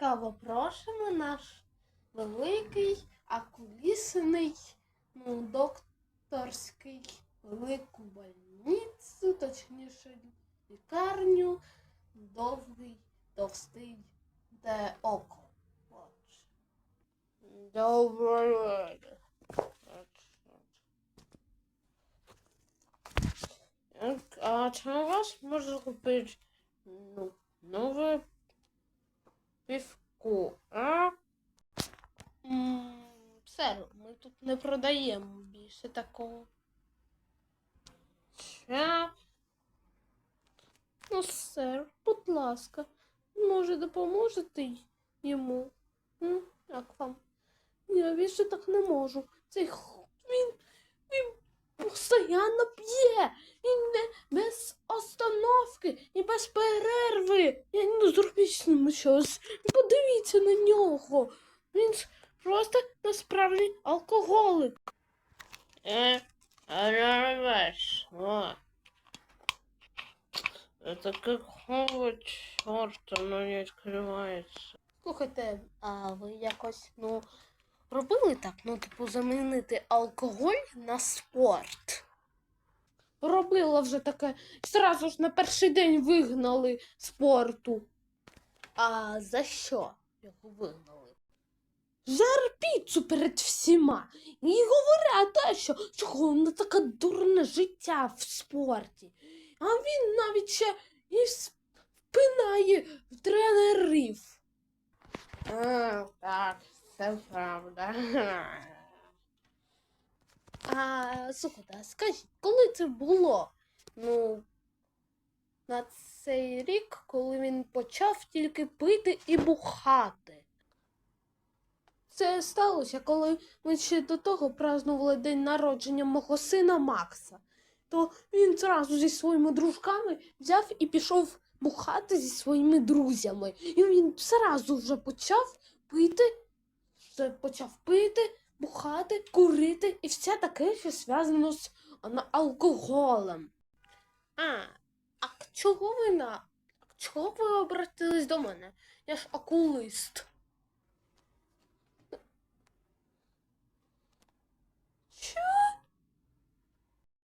Ласкаво просимо наш великий акулісний, ну, докторський велику больницю, точніше лікарню, довгий, товстий, де око. От. Добрий А чи вас може купити ну, нове півко, а? Сер, ми тут не продаємо більше такого. Ще? Ну, сер, будь ласка, може допоможете йому? М? Як вам? Я більше так не можу. Цей х- він, він постійно п'є. Він не без перерви. Я ну зробіть з ним щось. Подивіться на нього. Він просто насправді алкоголик. Е, а. О. Это какого черта оно не открывается? Слухайте, а ви якось, ну, робили так, ну, типу, замінити алкоголь на спорт? Робила вже таке. Зразу ж на перший день вигнали з спорту. А за що його вигнали? Жар піцу перед всіма. І говорять те, що чого воно таке дурне життя в спорті. А він навіть ще і спинає тренерів. А, так, це правда. А слухайте, скажіть, коли це було? Ну, на цей рік, коли він почав тільки пити і бухати. Це сталося, коли ми ще до того празднували день народження мого сина Макса. То він зразу зі своїми дружками взяв і пішов бухати зі своїми друзями. І він зразу вже почав пити, вже почав пити, бухати, курити і все таке, що зв'язано з алкоголем. А, а чого ви на. Чого ви обратились до мене? Я ж окулист.